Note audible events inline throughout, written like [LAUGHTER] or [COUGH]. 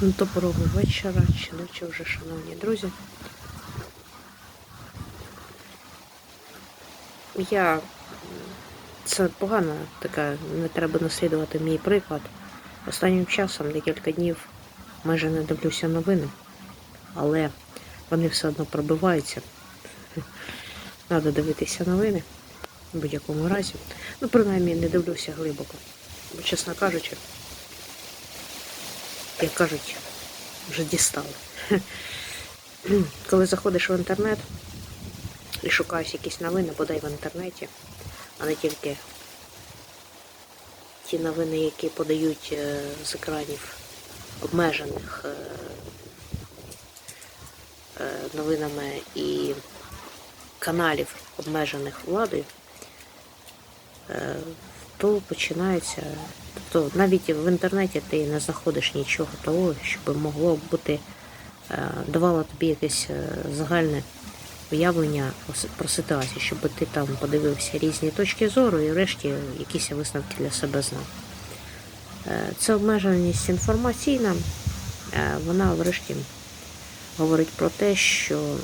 Доброго вечора чи ночі вже, шановні друзі. Я це погано така, не треба наслідувати мій приклад. Останнім часом декілька днів майже не дивлюся новини, але вони все одно пробиваються. [LAUGHS] Треба дивитися новини в будь-якому разі. Ну, принаймні, не дивлюся глибоко. Бо, чесно кажучи, як кажуть, вже дістали. Коли заходиш в інтернет і шукаєш якісь новини, бодай в інтернеті, а не тільки ті новини, які подають е, з екранів обмежених е, е, новинами і каналів, обмежених владою, то починається. Тобто навіть в інтернеті ти не знаходиш нічого того, що могло бути, е, давало тобі якесь е, загальне уявлення про ситуацію, щоб ти там подивився різні точки зору і врешті якісь висновки для себе знав. Е, Це обмеженість інформаційна, вона врешті говорить про те, що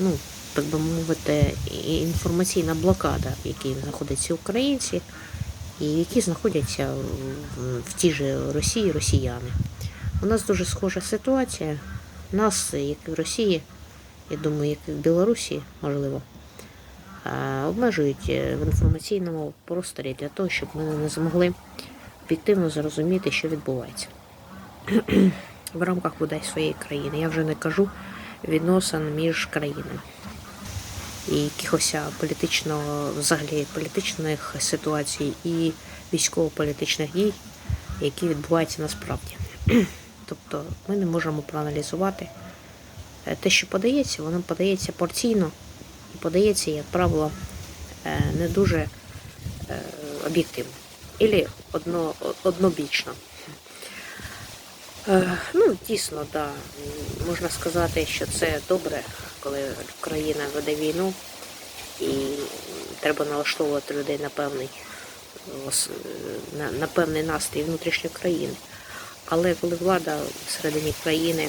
ну, так би мовити, інформаційна блокада, в якій знаходяться українці, і які знаходяться в, тій же Росії росіяни. У нас дуже схожа ситуація. Нас, як і в Росії, я думаю, як і в Білорусі, можливо, обмежують е, в інформаційному просторі для того, щоб ми не змогли об'єктивно зрозуміти, що відбувається [CLEARS THROAT] в рамках бодай своєї країни. Я вже не кажу відносин між країнами і якихось політичного, взагалі політичних ситуацій і військово-політичних дій, які відбуваються насправді. [CLEARS THROAT] Тобто ми не можемо проаналізувати е, те, що подається, воно подається порційно і подається, як правило, е, не дуже е, об'єктивно. Ілі одно, однобічно. Е, Ну, дійсно, да. Можна сказати, що це добре, коли країна веде війну і треба налаштовувати людей на певний, на, певний настрій внутрішньої країни. Але коли влада всередині країни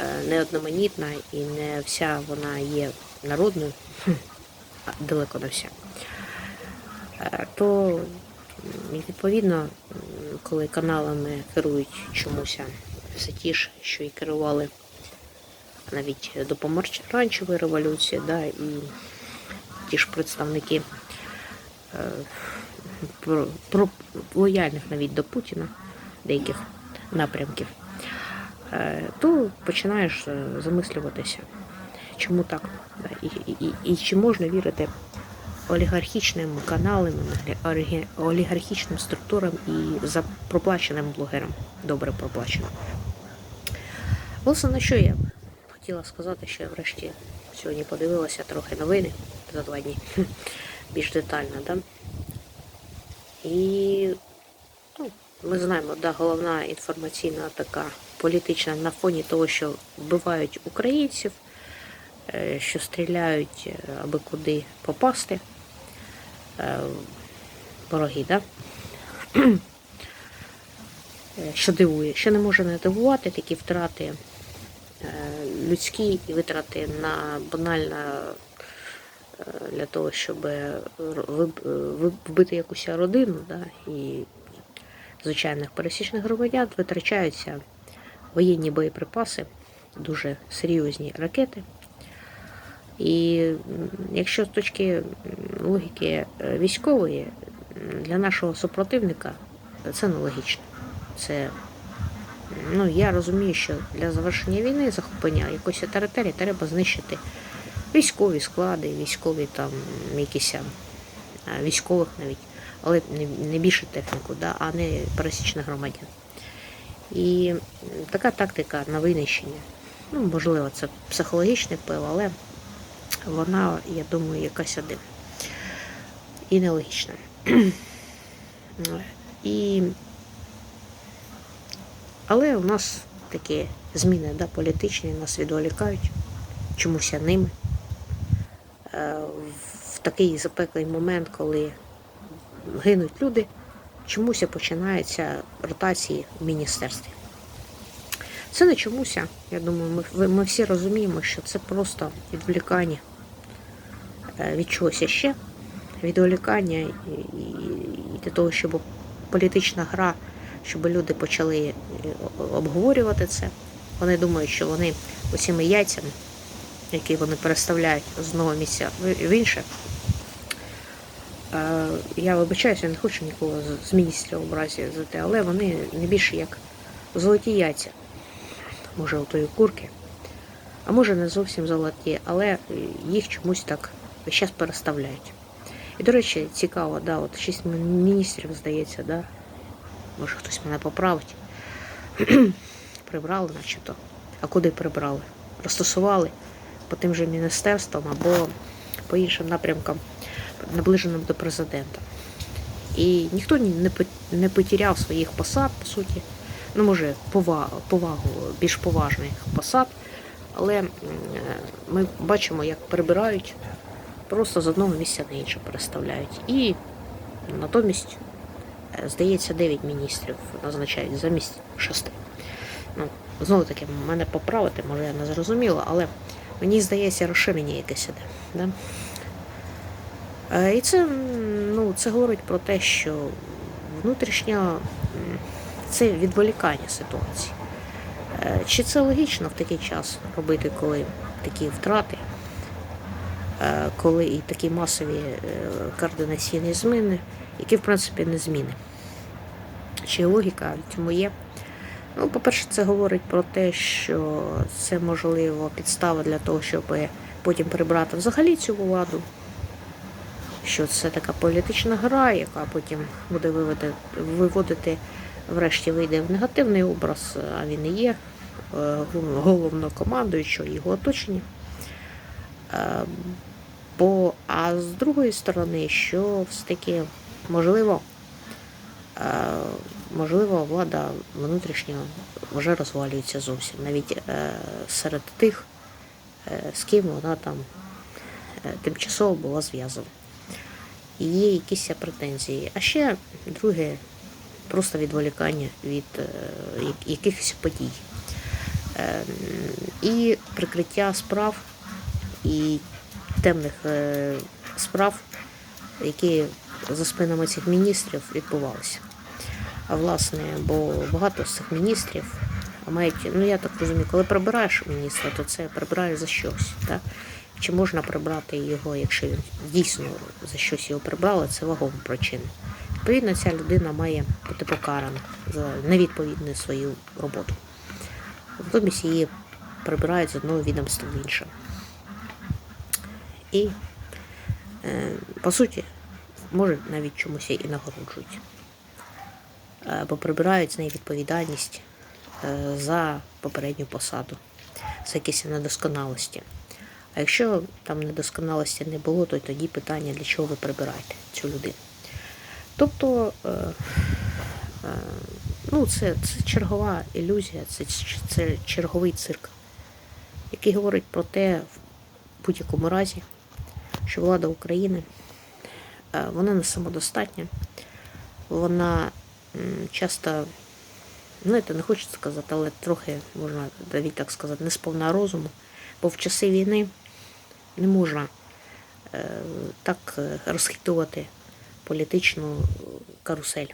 е, не одноманітна і не вся вона є народною, [LAUGHS] далеко не вся, е, то м, відповідно, коли каналами керують чомусь все ті ж, що і керували навіть до помаранчевої революції, да, і ті ж представники е, про, про лояльних навіть до Путіна деяких напрямків, е, то починаєш е, замислюватися, чому так, і, і, і, і чи можна вірити олігархічним каналам, оліг- олігархічним структурам і за проплаченим блогерам, добре проплаченим. Власне, на що я хотіла сказати, що я врешті сьогодні подивилася трохи новини за два дні, більш детально, да? І ну, ми знаємо, да, головна інформаційна така політична на фоні того, що вбивають українців, е, що стріляють, е, аби куди попасти. Е, Вороги, да? Е, що дивує, що не може не дивувати такі втрати е, людські і витрати на банально для того, щоб вбити якусь родину, да, і звичайних пересічних громадян витрачаються воєнні боєприпаси, дуже серйозні ракети. І якщо з точки логіки е, військової, для нашого супротивника це нелогічно. Це, ну, я розумію, що для завершення війни, захоплення якоїсь території треба знищити військові склади, військові там якісь військових навіть, але не, більше техніку, да, а не пересічних громадян. І така тактика на винищення. Ну, можливо, це психологічний вплив, але вона, я думаю, якась один. І нелогічна. І... Але у нас такі зміни да, політичні нас відволікають чомусь ними. Е, В такий запеклий момент, коли гинуть люди, чомусь починаються ротації в міністерстві. Це не чомуся. Я думаю, ми, ми всі розуміємо, що це просто відволікання від чогось ще, відволікання і, і, і для того, щоб політична гра, щоб люди почали е, обговорювати це. Вони думають, що вони усіми яйцями, які вони переставляють з одного місця в інше. Е, Я вибачаюся, я не хочу нікого з- з міністрів образі за те, але вони не більше як золоті яйця. Може, у тої курки. А може не зовсім золоті, але е, їх чомусь так час переставляють. І, до речі, цікаво, да, от шість міністрів, здається, да. Може хтось мене поправить. [CLEARS THROAT] прибрали, начебто. А куди прибрали? Розтасували по тим же міністерствам або по іншим напрямкам, наближеним до президента. І ніхто не, потеряв своїх посад, по суті. Ну, може, повагу, повагу більш поважних посад. Але е, ми бачимо, як прибирають, просто з одного місця на інше переставляють. І натомість, е, здається, 9 міністрів назначають замість 6. Ну, знову таки, мене поправити, може я не зрозуміла, але мені здається, розширення якесь іде. Да? Е, І це, ну, це говорить про те, що внутрішньо м, це відволікання ситуації. Е, Чи це логічно в такий час робити, коли такі втрати, коли і такі масові е, координаційні зміни, які в принципі не зміни? Чи логіка в цьому є? Ну, по-перше, це говорить про те, що це можливо підстава для того, щоб потім прибрати взагалі цю владу. Що це така політична гра, яка потім буде виводити, виводити, врешті вийде в негативний образ, а він і є е, головнокомандуючого його оточення. Е, Бо, а з другої сторони, що все-таки можливо, е, можливо, влада внутрішньо вже розвалюється зовсім. Навіть е, серед тих, е, з ким вона там тимчасово була зв'язана. І є якісь претензії. А ще друге просто відволікання від якихось подій. Е, І прикриття справ і темних е, справ, які за спинами цих міністрів відбувалися. А власне, бо багато з цих міністрів мають, ну я так розумію, коли прибираєш міністра, то це прибираєш за щось. Так? Чи можна прибрати його, якщо він дійсно за щось його прибрали, це вагома причина. Відповідно, ця людина має бути покарана за невідповідну свою роботу. Натомість її прибирають з одного відомства в інше. І, е, по суті, може навіть чомусь і нагороджують. Е, Бо прибирають з неї відповідальність е, за попередню посаду, за якісь недосконалості. А якщо там недосконалості не було, то тоді питання, для чого ви прибираєте цю людину. Тобто, ну, це, це чергова ілюзія, це, це черговий цирк, який говорить про те, в будь-якому разі, що влада України е, вона не самодостатня, вона часто, ну, це не хочу сказати, але трохи, можна навіть так сказати, не сповна розуму, бо в часи війни не можна е, так е, розхитувати політичну карусель.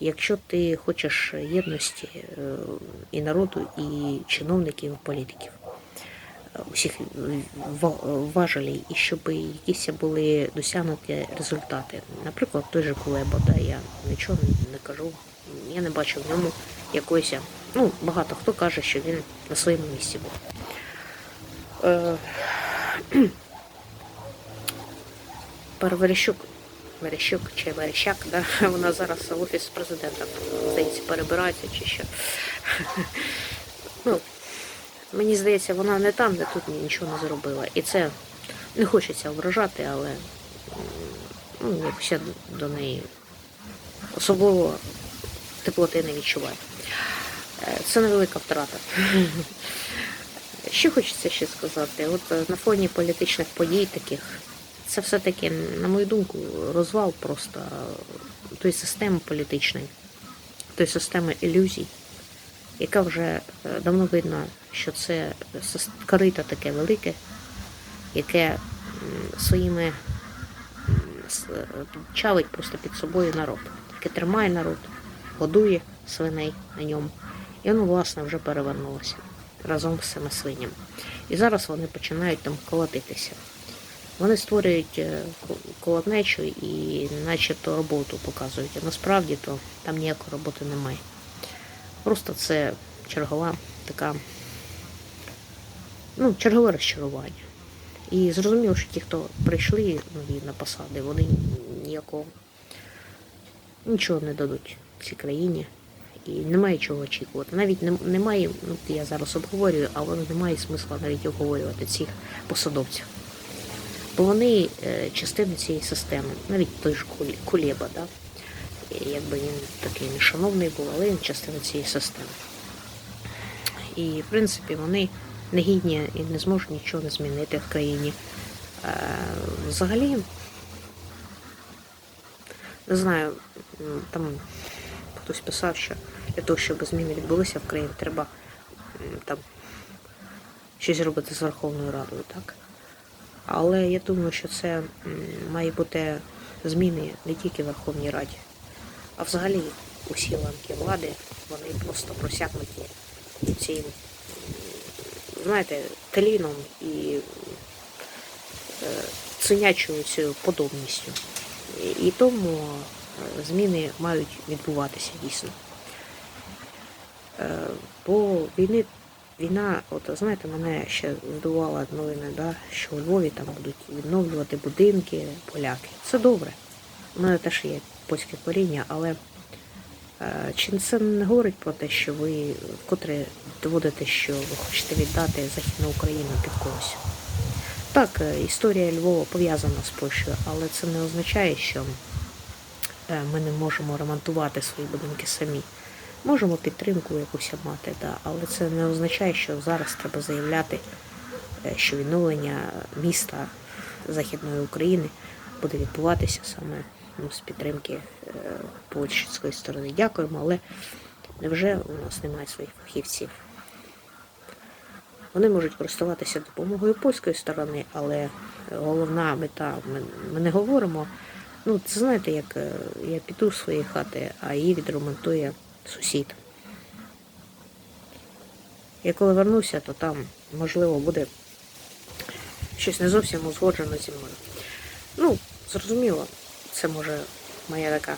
Якщо ти хочеш єдності і народу, і чиновників, і політиків, усіх ва- важелей, і щоб якісь були досягнуті результати. Наприклад, той же Кулеба, да, я нічого не кажу, я не бачу в ньому якоїсь. Ну, багато хто каже, що він на своєму місці був. Е, [CLEARS THROAT] Пар Верещук, Верещук чи Верещак, да? [LAUGHS] вона зараз в офіс президента, здається, перебирається чи що. [LAUGHS] Ну, мені здається, вона не там, де тут нічого не зробила. І це не хочеться ображати, але ну, якось до неї особливо теплоти не відчуваю. Е, Це невелика втрата. Що хочеться ще сказати? От е, на фоні політичних подій таких, це все-таки, на мою думку, розвал просто е, тої системи політичної, тої системи ілюзій, яка вже е, давно видно, що це корито таке велике, яке своїми е, чавить просто під собою народ, яке тримає народ, годує свиней на ньому. І воно, власне, вже перевернулося разом з цими свинями. І зараз вони починають там колотитися. Вони створюють е, колотнечу і начебто роботу показують. А насправді то там ніякої роботи немає. Просто це чергова така, ну, чергове розчарування. І зрозуміло, що ті, хто прийшли нові на посади, вони ніякого нічого не дадуть цій країні. І немає чого очікувати. Навіть немає, ну я зараз обговорюю, але немає смисла навіть обговорювати цих посадовців. Бо вони е, частина цієї системи, навіть той ж Кулєба, да? Якби він такий нешановний був, але він частина цієї системи. І, в принципі, вони не гідні і не зможуть нічого не змінити в країні. Е, взагалі, не знаю, там хтось писав, що для того, щоб зміни відбулися в країні, треба там щось зробити з Верховною Радою, так? Але я думаю, що це має бути зміни не тільки в Верховній Раді, а взагалі усі ланки влади, вони просто просякнуті цим, знаєте, теліном і е, цинячою цією подобністю. І, тому е, зміни мають відбуватися дійсно. Е, Бо війни, війна, от знаєте, мене ще здивувала новина, да, що у Львові там будуть відновлювати будинки поляки. Це добре. У мене теж є польське коріння, але е, чи це не говорить про те, що ви вкотре доводите, що ви хочете віддати Західну Україну під когось? Так, е, історія Львова пов'язана з Польщею, але це не означає, що е, ми не можемо ремонтувати свої будинки самі. Можемо підтримку якусь мати, да, але це не означає, що зараз треба заявляти, що відновлення міста Західної України буде відбуватися саме ну, з підтримки е, польської сторони. Дякуємо, але невже у нас немає своїх фахівців? Вони можуть користуватися допомогою польської сторони, але головна мета, ми, ми не говоримо. Ну, це знаєте, як е, я піду з своєї хати, а її відремонтує сусід. Я коли вернуся, то там, можливо, буде щось не зовсім узгоджено зі мною. Ну, зрозуміло, це може моя така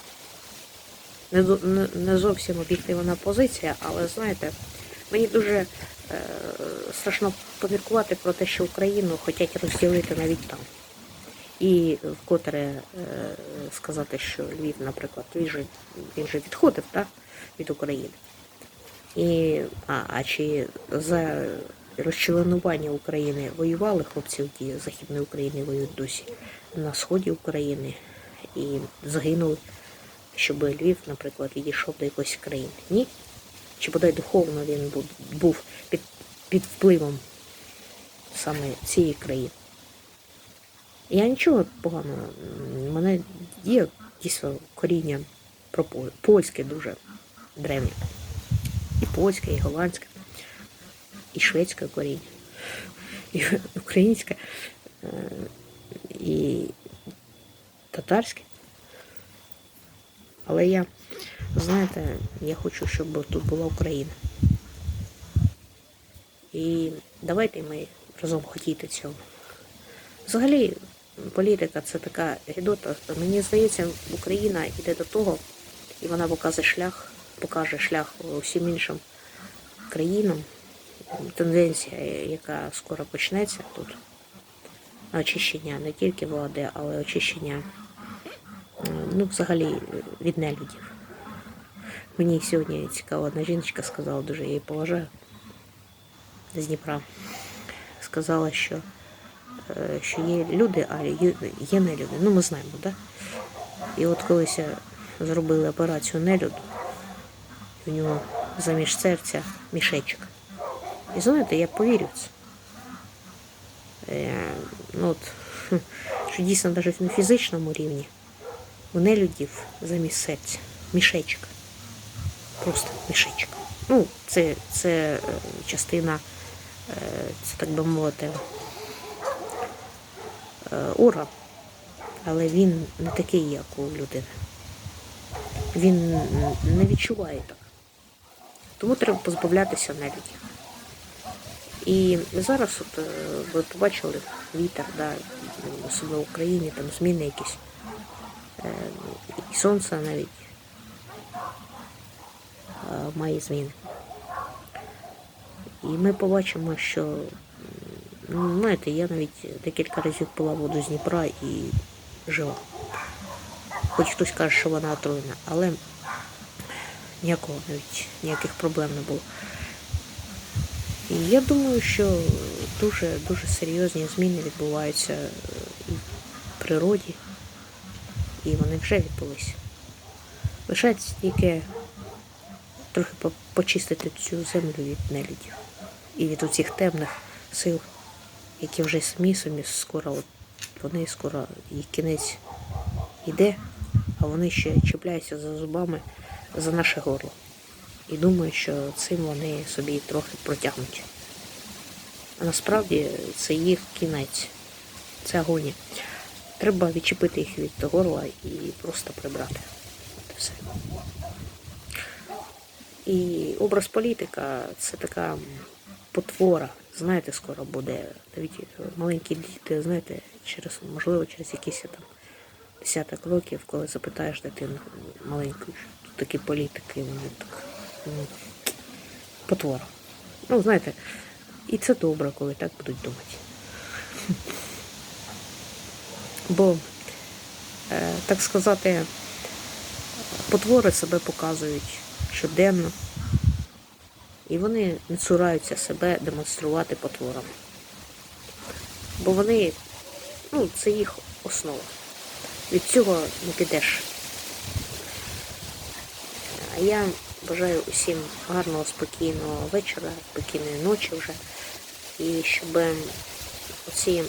не, не, не зовсім об'єктивна позиція, але знаєте, мені дуже е, страшно поміркувати про те, що Україну хочуть розділити навіть там. І вкотре е, сказати, що Львів, наприклад, він же, він же відходив так, від України. І, а, а чи за розчленування України воювали хлопці, які Західної України воюють досі на сході України і загинули, щоб Львів, наприклад, відійшов до якоїсь країни? Ні? Чи бодай духовно він був, під, під впливом саме цієї країни? Я нічого поганого. У мене є дійсно коріння про польське дуже древнє. І польське, і голландське, і шведське коріння, і українське, е, і татарське. Але я, знаєте, я хочу, щоб тут була Україна. І давайте ми разом хотіти цього. Взагалі, політика це така гідота. Мені здається, Україна йде до того, і вона покаже шлях, покаже шлях усім іншим країнам. Тенденція, яка скоро почнеться тут. Очищення не тільки влади, але очищення ну, взагалі від нелюдів. Мені сьогодні цікава одна жіночка сказала, дуже я її поважаю з Дніпра. Сказала, що е, що є люди, а є, нелюди. Ну, ми знаємо, так? Да? І от колись зробили операцію нелюду, в нього заміж серця мішечок. І знаєте, я повірю це. Е, ну, от, [LAUGHS] що дійсно навіть на фізичному рівні у нелюдів замість серця мішечок. Просто мішечок. Ну, це, це е, частина, е, це так би мовити, е, орган, але він не такий, як у людини. Він не відчуває так. Тому треба позбавлятися нелюді. І зараз от, ви побачили вітер, да, особливо в Україні, там зміни якісь. Е, І сонце навіть е, має зміни. І ми побачимо, що ну, знаєте, я навіть декілька разів пила воду з Дніпра і жила. Хоч хтось каже, що вона отруєна, але ніякого навіть ніяких проблем не було. І я думаю, що дуже дуже серйозні зміни відбуваються е, в природі, і вони вже відбулися. Лишається тільки трохи почистити цю землю від нелюдів і від оцих темних сил, які вже самі собі скоро, от вони скоро їх кінець йде, а вони ще чіпляються за зубами за наше горло. І думаю, що цим вони собі трохи протягнуть. А насправді це їх кінець, це агонія. Треба відчепити їх від горла і просто прибрати. Все. І образ політика це така потвора. Знаєте, скоро буде. Навіть маленькі діти, знаєте, через, можливо, через якісь там десяток років, коли запитаєш дитину маленьку, що такі політики, вони так. ну, Потвора. Ну, знаєте, і це добре, коли так будуть думати. Бо, е, так сказати, потвори себе показують щоденно, і вони не цураються себе демонструвати потворам. Бо вони, ну, це їх основа. Від цього не підеш. А я бажаю усім гарного, спокійного вечора, спокійної ночі вже. І щоб оці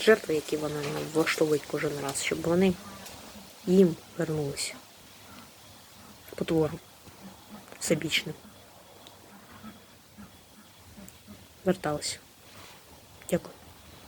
жертви, які вони влаштовують кожен раз, щоб вони їм вернулися. Потвором. Всебічним. Верталися. Дякую.